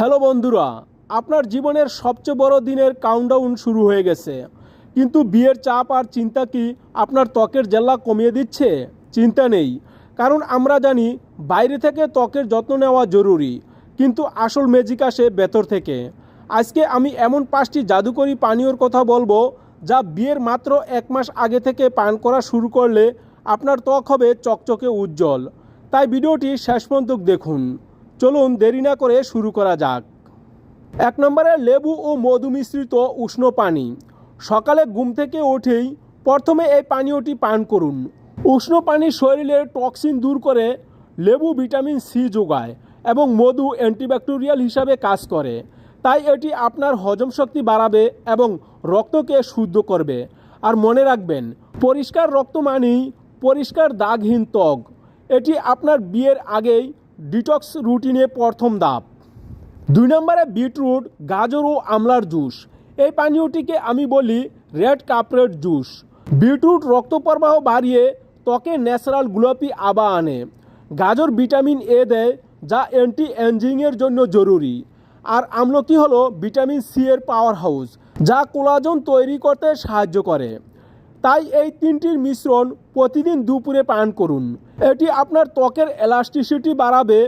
Hello বন্ধুরা, আপনার জীবনের সবচেয়ে বড় দিনের কাউন্টডাউন শুরু হয়ে গেছে। কিন্তু বিয়ের চাপ আর চিন্তা কি আপনার ত্বকের জেল্লা কমিয়ে দিচ্ছে? চিন্তা নেই। কারণ আমরা জানি, বাইরে থেকে ত্বকের যত্ন নেওয়া জরুরি, কিন্তু আসল ম্যাজিক আসে ভেতর থেকে। আজকে আমি এমন পাঁচটি জাদুকরি পানীয়র কথা বলব, যা বিয়ের মাত্র এক মাস আগে থেকে পান করা শুরু করলে আপনার ত্বক হবে চকচকে উজ্জ্বল। তাই ভিডিওটি শেষ পর্যন্ত দেখুন। চলুন দেরি না করে শুরু করা যাক। এক নম্বরে লেবু ও মধু মিশ্রিত উষ্ণ পানি। সকালে ঘুম থেকে উঠেই প্রথমে এই পানীয়টি পান করুন। উষ্ণ পানি শরীরের টক্সিন দূর করে লেবু ভিটামিন সি যোগায় এবং মধু অ্যান্টিব্যাকটেরিয়াল হিসাবে কাজ করে। তাই এটি আপনার হজম শক্তি বাড়াবে এবং রক্তকে শুদ্ধ করবে। আর মনে রাখবেন, পরিষ্কার রক্ত মানেই পরিষ্কার দাগহীন ত্বক। এটি আপনার বিয়ের আগেই ডিটক্স রুটিনে প্রথম ধাপ। দুই নম্বরে বিটরুট, গাজর ও আমলার জুস। এই পানীয়টিকে আমি বলি রেড কাপরেট জুস। বিটরুট রক্ত প্রবাহ বাড়িয়ে ত্বকে ন্যাচারাল গোলাপি আবা আনে। গাজর ভিটামিন এ দেয়, যা অ্যান্টি এনজিংয়ের জন্য জরুরি। আর আমলকি হলো ভিটামিন সি এর পাওয়ার হাউস যা কোলাজন তৈরি করতে সাহায্য করে। তাই এই তিনটির মিশ্রণ প্রতিদিন দুপুরে পান করুন। এটি আপনার ত্বকের এলাস্টিসিটি বাড়াবে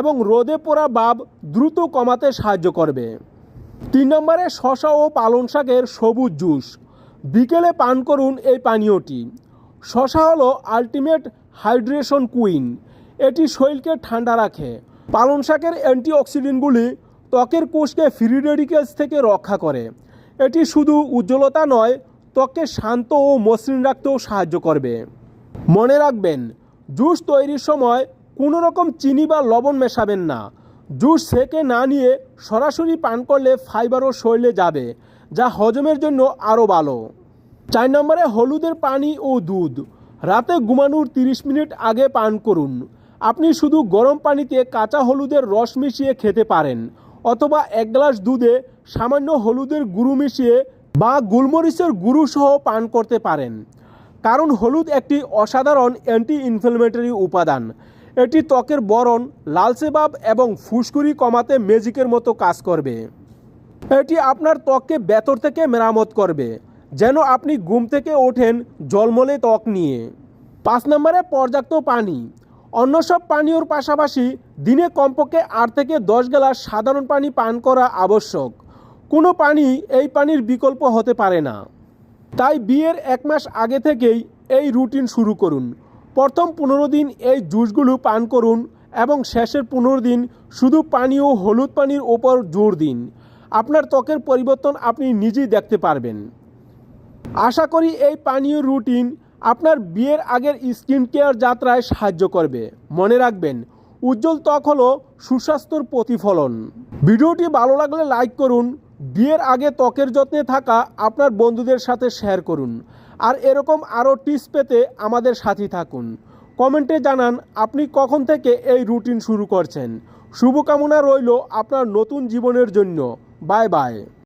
এবং রোদে পোড়া ভাব দ্রুত কমাতে সাহায্য করবে। তিন নম্বরে শশা ও পালং শাকের সবুজ জুস। বিকেলে পান করুন এই পানীয়টি। শশা হলো আলটিমেট হাইড্রেশন কুইন এটি শরীরকে ঠান্ডা রাখে। পালং শাকের অ্যান্টিঅক্সিডেন্টগুলি ত্বকের কোষকে ফ্রি রেডিকেলস থেকে রক্ষা করে। এটি শুধু উজ্জ্বলতা নয় ত্বককে শান্ত ও মসৃণ রাখতেও সাহায্য করবে। মনে রাখবেন, জুস তৈরির সময় কোনো রকম চিনি বা লবণ মেশাবেন না। জুস সেকে না নিয়ে সরাসরি পান করলে ফাইবারও শরীরে যাবে, যা হজমের জন্য আরও ভালো। চার নম্বরে হলুদের পানি ও দুধ। রাতে ঘুমানোর তিরিশ মিনিট আগে পান করুন। আপনি শুধু গরম পানিতে কাঁচা হলুদের রস মিশিয়ে খেতে পারেন, অথবা এক গ্লাস দুধে সামান্য হলুদের গুঁড়ো মিশিয়ে বা গুলমরিচের গুঁড়ো সহ পান করতে পারেন। কারণ হলুদ একটি অসাধারণ অ্যান্টি ইনফ্লেমেটরি উপাদান। এটি ত্বকের বরণ, লালচে ভাব এবং ফুসকুড়ি কমাতে ম্যাজিকের মতো কাজ করবে। এটি আপনার ত্বককে ভেতর থেকে মেরামত করবে, যেন আপনি ঘুম থেকে ওঠেন জলমলে ত্বক নিয়ে। পাঁচ নম্বরে পর্যাপ্ত পানি। অন্য সব পানীয়র পাশাপাশি দিনে কমপক্ষে আট থেকে দশ গ্লাস সাধারণ পানি পান করা আবশ্যক। কোনো পানি এই পানির বিকল্প হতে পারে না। তাই বিয়ের এক মাস আগে থেকেই এই রুটিন শুরু করুন। প্রথম পনেরো দিন এই জুসগুলো পান করুন এবং শেষের পনেরো দিন শুধু পানি ও হলুদ পানির ওপর জোর দিন। আপনার ত্বকের পরিবর্তন আপনি নিজেই দেখতে পারবেন। আশা করি এই পানীয় রুটিন আপনার বিয়ের আগের স্কিন কেয়ার যাত্রায় সাহায্য করবে। মনে রাখবেন, উজ্জ্বল ত্বক হলো সুস্বাস্থ্যর প্রতিফলন। ভিডিওটি ভালো লাগলে লাইক করুন বিয়ের আগে ত্বকের যত্নে থাকা আপনার বন্ধুদের সাথে শেয়ার করুন। আর এরকম আরও টিপস পেতে আমাদের সাথী থাকুন। কমেন্টে জানান, আপনি কখন থেকে এই রুটিন শুরু করছেন? শুভকামনা রইল আপনার নতুন জীবনের জন্য। Bye bye